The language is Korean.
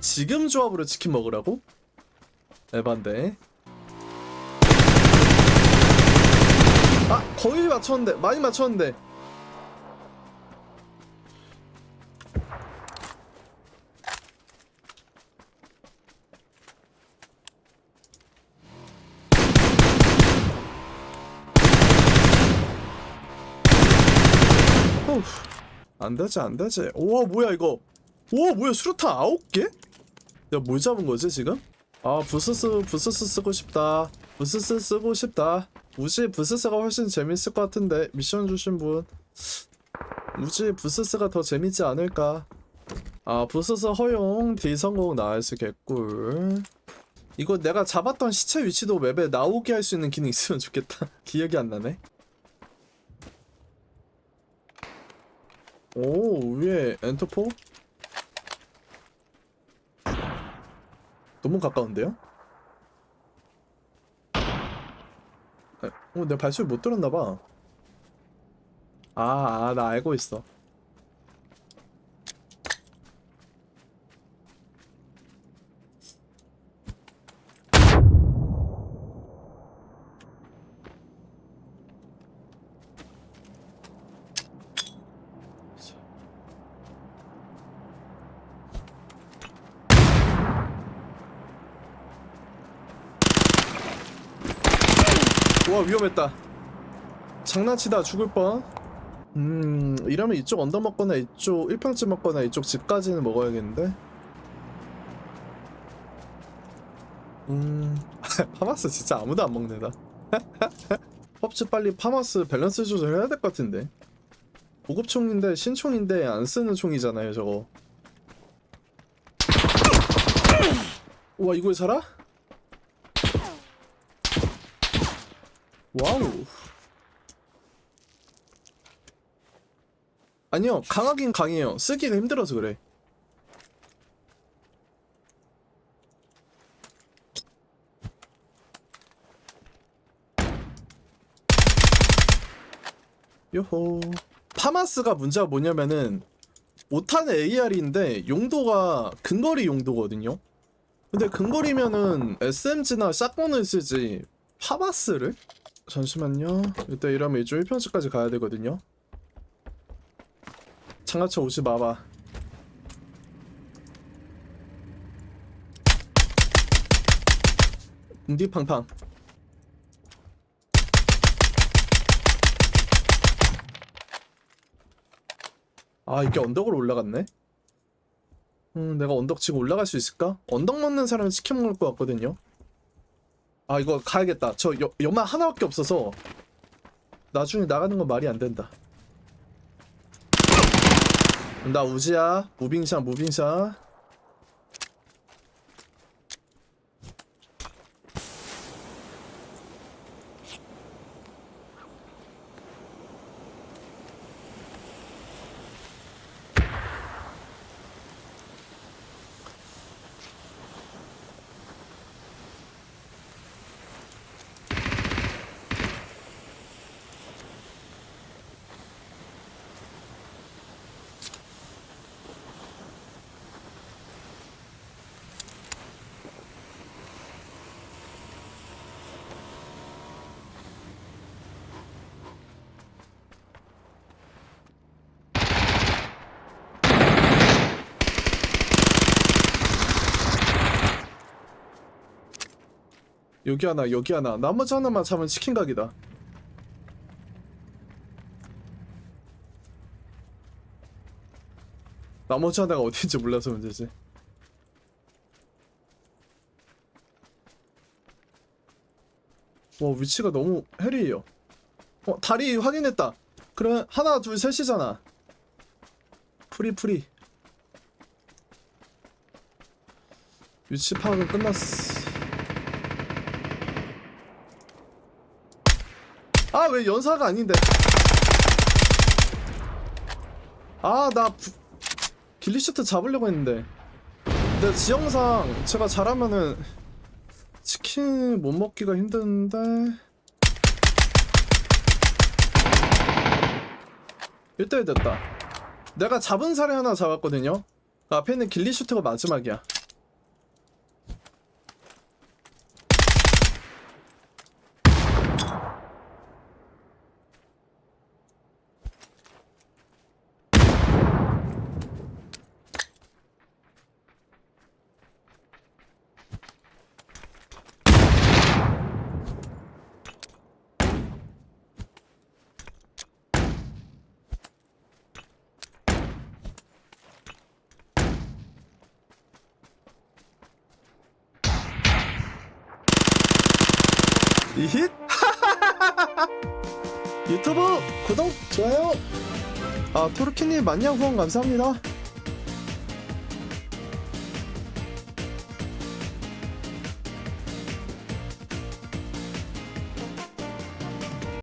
지금 조합으로 치킨 먹으라고? 에반데. 아 거의 맞췄는데 많이 맞췄는데. 후, 안 되지 안 되지. 우와 뭐야 이거? 우와 뭐야 수류탄 아홉 개? 내가 뭘 잡은 거지 지금? 아 부스스 부스스 쓰고 싶다. 부스스 쓰고 싶다. 우지 부스스가 훨씬 재밌을 것 같은데 미션 주신 분. 우지 부스스가 더 재밌지 않을까? 아 부스스 허용 D 성공 나이스 개꿀. 이거 내가 잡았던 시체 위치도 맵에 나오게 할 수 있는 기능 있으면 좋겠다. 기억이 안 나네. 오 위에 엔터포? 너무 가까운데요? 에, 어, 내가 발소리 못 들었나봐 아, 아, 나 알고 있어 와 위험했다 장난치다 죽을 뻔 음, 이러면 이쪽 언덕 먹거나 이쪽 1평집 먹거나 이쪽 집까지는 먹어야겠는데? 음, 파마스 진짜 아무도 안 먹네다. 펍지 빨리 파마스 밸런스 조절해야 될 것 같은데. 보급총인데 신총인데 안 쓰는 총이잖아요, 저거. 와, 이걸 살아? 와우. 아니요, 강하긴 강해요. 쓰기가 힘들어서 그래. 요호. 파마스가 문제가 뭐냐면은 5탄 AR인데 용도가 근거리 용도거든요. 근데 근거리면은 SMG나 샷건을 쓰지 파마스를? 잠시만요. 일단 이러면 이쪽 1편지까지 가야 되거든요. 장가차 오지 마봐. 웅디팡팡. 아 이게 언덕으로 올라갔네? 음 내가 언덕 치고 올라갈 수 있을까? 언덕 먹는 사람은 치킨 먹을 것 같거든요 아 이거 가야겠다. 저 여, 연마 하나밖에 없어서 나중에 나가는 건 말이 안 된다. 나 우지야. 무빙샷 무빙샷 여기 하나 여기 하나. 나머지 하나만 잡으면 치킨 각이다. 나머지 하나가 어딘지 몰라서 문제지. 와 위치가 너무 헬이에요. 어 다리 확인했다. 그럼 하나 둘 셋이잖아. 프리 프리. 위치 파악은 끝났어 아 왜 연사가 아닌데? 아나 길리슈트 잡으려고 했는데. 근데 지형상 제가 잘하면은 치킨 못 먹기가 힘든데. 1대1 됐다. 내가 잡은 사례 하나 잡았거든요. 그 앞에 있는 길리슈트가 마지막이야 이힛 유튜브 구독 좋아요. 아 토르키님 만냥 후원 감사합니다